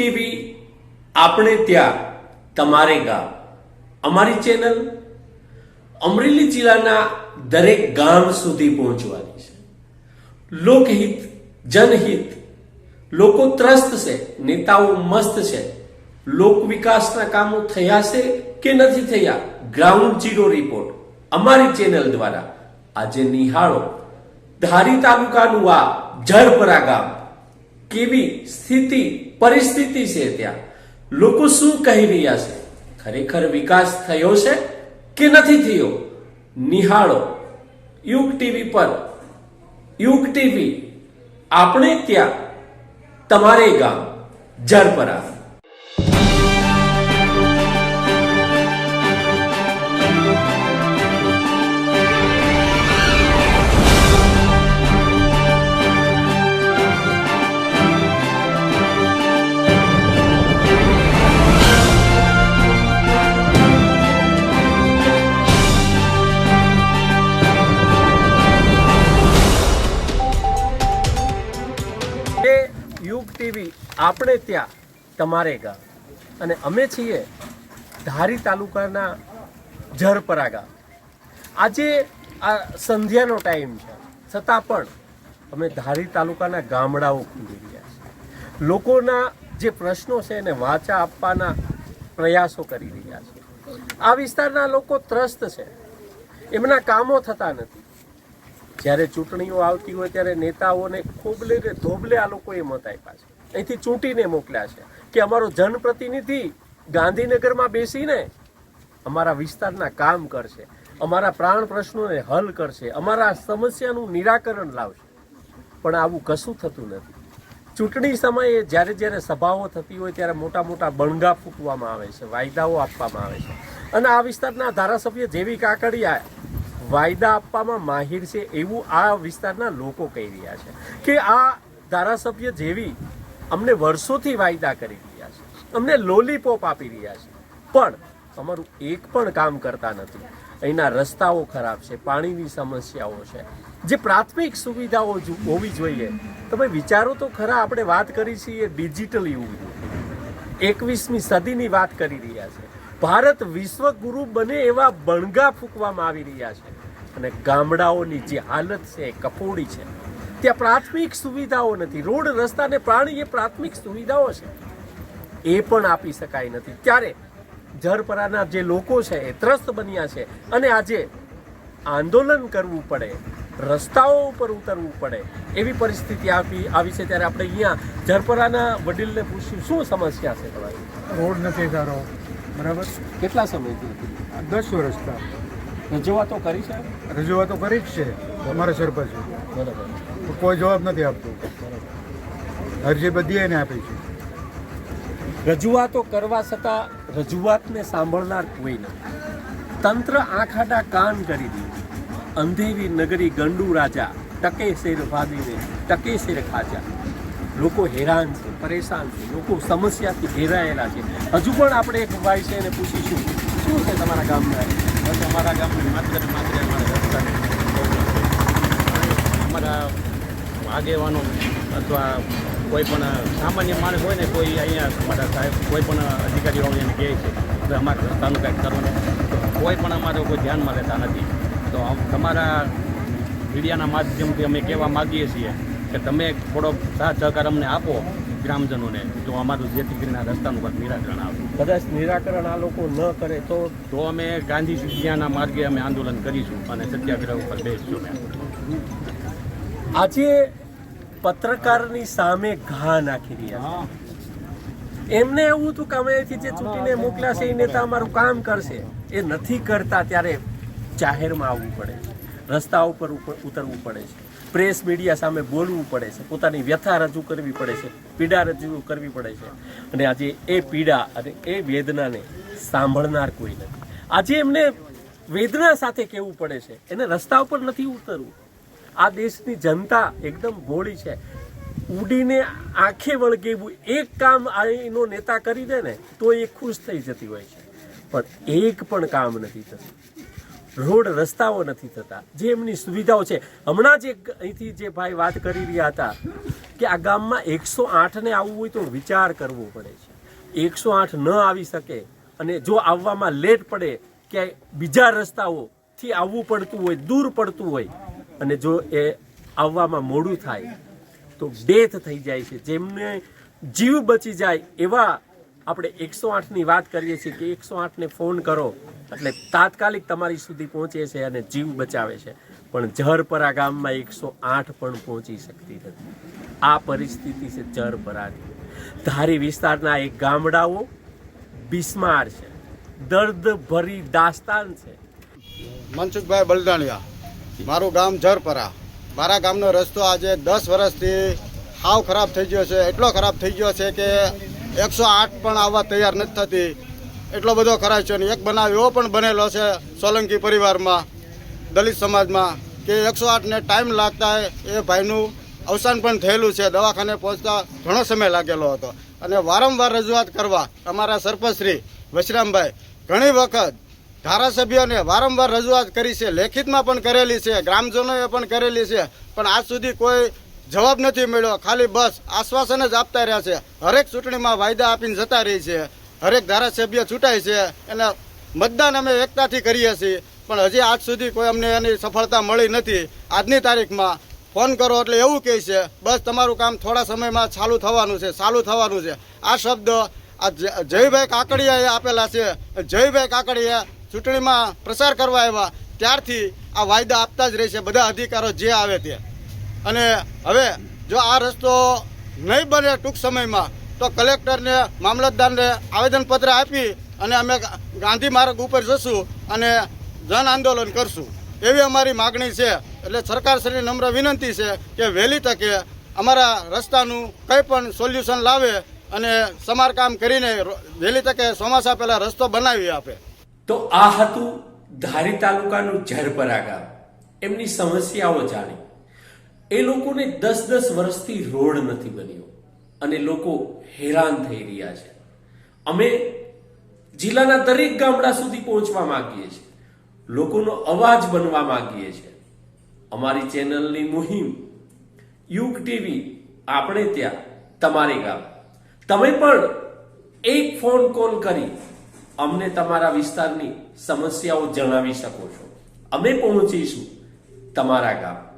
TV આપણે ત્યાં તમારે ગામ અમારી ચેનલ અમરેલી જિલ્લાના દરેક ગામ સુધી પહોંચવાની છે. લોકહિત, જનહિત, લોકો ત્રસ્ત છે, નેતાઓ મસ્ત છે, લોક વિકાસના કામો થયા છે કે નથી થયા ગ્રાઉન્ડ ઝીરો રિપોર્ટ અમારી ચેનલ દ્વારા આજે નિહાળો. ધારી તાલુકાનું આ જળપરા ગામ. કેવી સ્થિતિ, પરિસ્થિતિ છે ત્યાં? લોકો શું કહી રહ્યા છે? ખરેખર વિકાસ થયો છે કે નથી થયો? નિહાળો. યુગ ટીવી પર. યુગ ટીવી. આપણે ત્યાં. તમારે ગામ. જળપરા આપણે ત્યાં તમારે ગામ અને અમે છીએ ધારી તાલુકાના ઝરપરા ગામ આજે આ સંધ્યાનો ટાઈમ છે. છતાં પણ અમે ધારી તાલુકાના ગામડાઓ ખુલી રહ્યા છીએ. લોકોના જે પ્રશ્નો છે એને વાચા આપવાના પ્રયાસો કરી રહ્યા છે આ વિસ્તારના લોકો ત્રસ્ત છે. એમના કામો થતા નથી. જ્યારે ચૂંટણીઓ આવતી હોય ત્યારે નેતાઓને ખોબલે ધોબલે આ લોકોએ મત આપ્યા છે. અહીંથી ચૂંટીને મોકલ્યા છે કે અમારો જનપ્રતિનિધિ ગાંધીનગરમાં બેસીને અમારા વિસ્તારના કામ કરશે, અમારા પ્રાણ પ્રશ્નોને હલ કરશે, અમારા સમસ્યાનું નિરાકરણ લાવશે. પણ આવું કશું થતું નથી. ચૂંટણી સમયે જ્યારે જ્યારે સભાઓ થતી હોય ત્યારે મોટા મોટા બણગા ફૂંકવામાં આવે છે, વાયદાઓ આપવામાં આવે છે. અને આ વિસ્તારના ધારાસભ્ય જેવી કાકડિયા વાયદા આપવામાં માહિર છે એવું આ વિસ્તારના લોકો કહી રહ્યા છે કે આ ધારાસભ્ય જેવી અમને વર્ષોથી વાયદા કરી રહ્યા છે. અમને લોલીપોપ આપી રહ્યા છે. પણ અમારું એક પણ કામ કરતા નથી. અહીંના રસ્તાઓ ખરાબ છે, પાણીની સમસ્યાઓ છે. જે પ્રાથમિક સુવિધાઓ હોવી જોઈએ, તમે વિચારો તો ખરા, આપણે વાત કરી છીએ ડિજિટલ યુગ એકવીસમી સદીની વાત કરી રહ્યા છે. ભારત વિશ્વગુરુ બને એવા બણગા ફૂંકવામાં આવી રહ્યા છે. અને ગામડાઓની જે હાલત છે, એ કફોડી છે. ત્યાં પ્રાથમિક સુવિધાઓ નથી. રોડ રસ્તા ને પાણી એ પ્રાથમિક સુવિધાઓ છે. એ પણ આપી શકાય નથી. ત્યારે જરપરાના જે લોકો છે એ ત્રસ્ત બન્યા છે અને આજે આંદોલન કરવું પડે રસ્તાઓ ઉપર ઉતરવું પડે એવી પરિસ્થિતિ આવી આવી છે. ત્યારે આપણે અહીંયા જરપરાના વડીલને પૂછ્યું શું સમસ્યા છે તમારી? રોડ નથી સારો બરાબર? કેટલા સમયથી? દસ વર્ષ રજૂઆતો કરી છે? રજૂઆતો કરી જ છે અમારા સરપંચ. બરાબર. કોઈ જવાબ નથી આપતો. અરજી બધી એને આપી છે. રજૂઆતો કરવા છતાં રજૂઆતને સાંભળનાર કોઈ નથી તંત્ર આખાડા કાન કરી દીધું અંધેરી નગરી ગંડુ રાજા ટકે શેર ભાદીને ટકે શેર ખાજા. લોકો હેરાન છે પરેશાન છે લોકો સમસ્યાથી ઘેરાયેલા છે. હજુ પણ આપણે એક ભાઈ છે એને પૂછીશું શું છે તમારા ગામના બસ અમારા ગામની માત્ર ને માત્ર અમારા અમારા આગેવાનો અથવા કોઈ પણ સામાન્ય માણસ હોય ને, કોઈ અહીંયા અમારા સાહેબ, કોઈ પણ અધિકારીઓ એને કહે છે કે અમારા રસ્તાનું કંઈક તો કોઈ પણ અમારે કોઈ ધ્યાનમાં લેતા નથી. તો તમારા મીડિયાના માધ્યમથી અમે કહેવા માગીએ છીએ કે તમે થોડોક સાથ સહકાર અમને આપો ગ્રામજનોને તો અમારું જેથી કરીને રસ્તાનું નિરાકરણ આવે કદાચ નિરાકરણ આ લોકો ન કરે તો તો અમે ગાંધી સુધિયાના માર્ગે અમે આંદોલન કરીશું અને સત્યાગ્રહ ઉપર બેસીશું આજે પત્રકારની સામે ઘા નાખી રહ્યા એમને એવું હતું કે અમે અહીંથી જે ચૂંટીને મોકલ્યા છે એ નેતા અમારું કામ કરશે. એ નથી કરતા ત્યારે જાહેરમાં આવવું પડે. રસ્તા ઉપર ઉપર ઉતરવું પડે છે. પ્રેસ મીડિયા સામે બોલવું પડે છે. પોતાની વ્યથા રજૂ કરવી પડે છે. પીડા રજૂ કરવી પડે છે. અને આજે એ પીડા અને એ વેદનાને સાંભળનાર કોઈ નથી. આજે એમને વેદના સાથે કહેવું પડે છે? એને રસ્તા ઉપર નથી ઉતરવું. આ દેશની જનતા એકદમ ભોળી છે. ઉડીને આંખે વળગેવું, એક કામ એનો નેતા કરી દે ને, તો એ ખુશ થઈ જતી હોય છે. પણ એક પણ કામ નથી થતું. રોડ રસ્તાઓ નથી થતા. જે એમની સુવિધાઓ છે. હમણાં જ એક અહીંથી જે ભાઈ વાત કરી રહ્યા હતા કે આ ગામમાં એકસો આઠને આવવું હોય તો વિચાર કરવો પડે છે. એકસો આઠ ન આવી શકે અને જો આવવામાં લેટ પડે કે બીજા રસ્તાઓથી આવવું પડતું હોય, દૂર પડતું હોય અને જો એ આવવામાં મોડું થાય, તો ડેથ થઈ જાય છે. જેમને જીવ બચી જાય એવા આપણે એકસો આઠની વાત કરીએ છીએ કે એકસો આઠને ફોન કરો. એટલે તાત્કાલિક તમારી સુધી પહોંચે છે અને જીવ બચાવે છે. પણ જરપરા ગામમાં એકસો આઠ પણ પહોંચી શકતી નથી. આ પરિસ્થિતિ છે જરપરાની ધારી વિસ્તારના એક ગામડાઓ બિસ્માર છે. દર્દ ભરી દાસ્તાન છે. મનસુખભાઈ બલદાણિયા. મારું ગામ જરપરા મારા ગામનો રસ્તો આજે દસ વર્ષથી હાવ ખરાબ થઈ ગયો છે. એટલો ખરાબ થઈ ગયો છે કે એકસો આઠ પણ આવવા તૈયાર નથી થતી. એટલો બધો ખરાબ છે અને એક બનાવ એવો પણ બનેલો છે સોલંકી પરિવારમાં, દલિત સમાજમાં, કે એકસો આઠને ટાઈમ લાગતા એ ભાઈનું અવસાન પણ થયેલું છે. દવાખાને પહોંચતા ઘણો સમય લાગેલો હતો. અને વારંવાર રજૂઆત કરવા અમારા સરપંચશ્રી વશરામભાઈ ઘણી વખત ધારાસભ્યોને વારંવાર રજૂઆત કરી છે, લેખિતમાં પણ કરેલી છે, ગ્રામજનોએ પણ કરેલી છે, પણ આજ સુધી કોઈ જવાબ નથી મળ્યો. ખાલી બસ આશ્વાસન જ આપતા રહ્યા છે. હરેક ચૂંટણીમાં વાયદા આપીને જતા રહી છે. હરેક ધારાસભ્ય ચૂંટાય છે અને મતદાન અમે એકતાથી કરીએ છીએ. પણ હજી આજ સુધી કોઈ અમને એની સફળતા મળી નથી. આજની તારીખમાં ફોન કરો એટલે એવું કહે છે, બસ તમારું કામ થોડા સમયમાં ચાલુ થવાનું છે, ચાલુ થવાનું છે. આ શબ્દ આ જયભાઈ કાકડિયાએ આપેલા છે. જયભાઈ કાકડિયા ચૂંટણીમાં પ્રચાર કરવા આવ્યા. ત્યારથી આ વાયદા આપતા જ રહેશે બધા અધિકારો જે આવે તે. અને હવે જો આ રસ્તો નહીં બને ટૂંક સમયમાં તો કલેક્ટરને, મામલતદારને આવેદનપત્ર આપી અને અમે ગાંધી માર્ગ ઉપર જશું અને જન આંદોલન કરશું. એવી અમારી માગણી છે. એટલે સરકારશ્રી નમ્ર વિનંતી છે કે વહેલી તકે અમારા રસ્તાનું કંઈ પણ સોલ્યુશન લાવે અને સમારકામ કરીને વહેલી તકે ચોમાસા પહેલાં રસ્તો બનાવી આપે. તો આ હતું ધારી તાલુકાનું ઝરપરા ગામ એમની સમસ્યાઓ જાણી. એ લોકોને દસ દસ વર્ષથી રોડ નથી બન્યો. અને લોકો હેરાન થઈ રહ્યા છે. અમે જિલ્લાના દરેક ગામડા સુધી પહોંચવા માંગીએ છીએ. લોકોનો અવાજ બનવા માંગીએ છીએ. અમારી ચેનલની મુહિમ, યુગ ટીવી, આપણે ત્યાં, તમારે ગામ. તમે પણ એક ફોન કોલ કરી અમને તમારા વિસ્તારની સમસ્યાઓ જણાવી શકો છો. અમે પહોંચીશું તમારા ગામ.